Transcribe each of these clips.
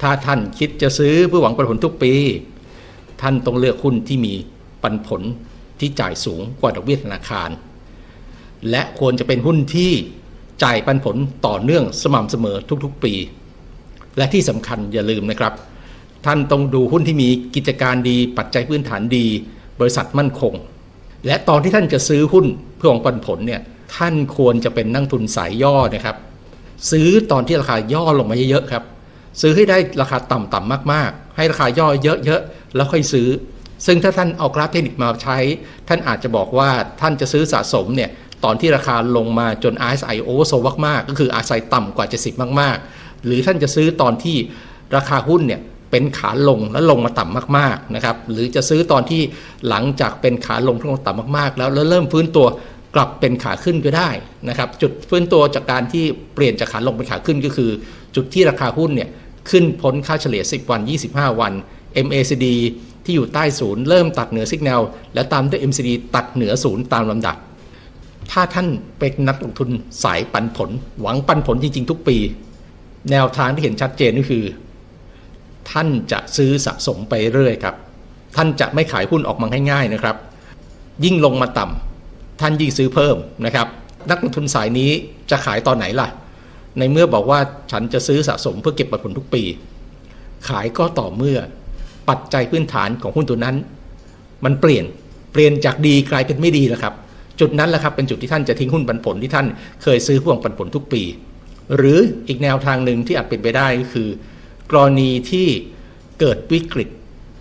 ถ้าท่านคิดจะซื้อเพื่อหวังปันผลทุกปี ท่านต้องเลือกหุ้นที่มีปันผลที่จ่ายสูงกว่าดอกเบี้ยธนาคาร และควรจะเป็นหุ้นที่จ่ายปันผลต่อเนื่องสม่ำเสมอทุกๆปี และที่สำคัญอย่าลืมนะครับ ท่านต้องดูหุ้นที่มีกิจการดีปัจจัยพื้นฐานดี บริษัทมั่นคง และตอนที่ท่านจะซื้อหุ้นเพื่อหวังปันผลเนี่ยท่านควรจะเป็นนักทุนสายย่อนะครับ ซื้อตอนที่ราคาย่อลงมาเยอะๆครับ ซื้อให้ได้ราคาต่ำๆมากๆ ให้ราคาย่อเยอะๆแล้วค่อยซื้อ ซึ่งถ้าท่านเอากราฟเทคนิคมาใช้ ท่านอาจจะบอกว่าท่านจะซื้อสะสมเนี่ยตอนที่ราคาลงมาจน RSI oversold มากๆก็คือ RSI ต่ำกว่า 70 มากๆ หรือท่านจะซื้อตอนที่ราคาหุ้นเนี่ยเป็นขาลงแล้วลงมาต่ำมากๆนะครับหรือจะซื้อตอนที่หลังจากเป็นขาลงลงต่ำมากๆ แล้วแล้วเริ่มฟื้นตัวกลับเป็นขาขึ้นก็ได้นะครับจุดฟื้นตัวจากการที่เปลี่ยนจากขาลงเป็นขาขึ้นก็คือ จุดที่ราคาหุ้นเนี่ย ขึ้นพ้นค่าเฉลี่ย 10 วัน 25 วัน MACD ที่อยู่ใต้ศูนย์เริ่มตัดเหนือสัญญาณแล้วตามด้วย MCD ตัดเหนือศูนย์ตามลำดับ ถ้าท่านเป็นนักลงทุนสายปันผล หวังปันผลจริง ๆ ทุกปี แนวทางที่เห็นชัดเจนก็คือ ท่านจะซื้อสะสมไปเรื่อยครับ ท่านจะไม่ขายหุ้นออกมาง่ายๆนะครับ ยิ่งลงมาต่ำท่านยิ่งซื้อเพิ่มนะครับ นักลงทุนสายนี้จะขายตอนไหนล่ะ ในเมื่อบอกว่าฉันจะซื้อสะสมเพื่อเก็บปันผลทุกปี ขายก็ต่อเมื่อปัจจัยพื้นฐานของหุ้นตัวนั้น มันเปลี่ยนเปลี่ยนจากดีกลายเป็นไม่ดีแล้วครับ จุดนั้นแหละครับเป็นจุดที่ท่านจะทิ้งหุ้นปันผลที่ท่านเคยซื้อพ่วงปันผลทุกปี หรืออีกแนวทางหนึ่งที่อาจเป็นไปได้ก็คือ กรณีที่เกิดวิกฤต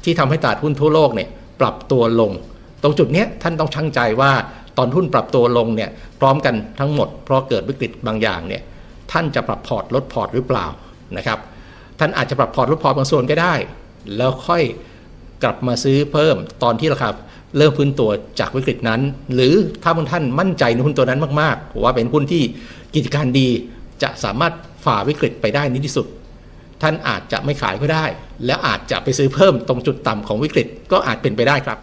ที่ทำให้ตลาดหุ้นทั่วโลกเนี่ยปรับตัวลง ตรงจุดนี้ท่านต้องชั่งใจว่าตอนหุ้นปรับตัวลงเนี่ยพร้อมกันทั้งหมด เพราะเกิดวิกฤตบางอย่างเนี่ย ท่านจะปรับพอร์ตลดพอร์ตหรือเปล่านะครับท่านอาจจะปรับพอร์ตลดพอร์ตบางส่วนก็ได้ แล้วค่อยกลับมาซื้อเพิ่มตอนที่ราคาเริ่มฟื้นตัวจากวิกฤตนั้น หรือถ้าบางท่านมั่นใจในหุ้นตัวนั้นมากๆ ว่าเป็นหุ้นที่กิจการดีจะสามารถฝ่าวิกฤตไปได้ในที่สุด ท่านอาจจะไม่ขายก็ได้ แล้วอาจจะไปซื้อเพิ่มตรงจุดต่ำของวิกฤตก็อาจเป็นไปได้ครับ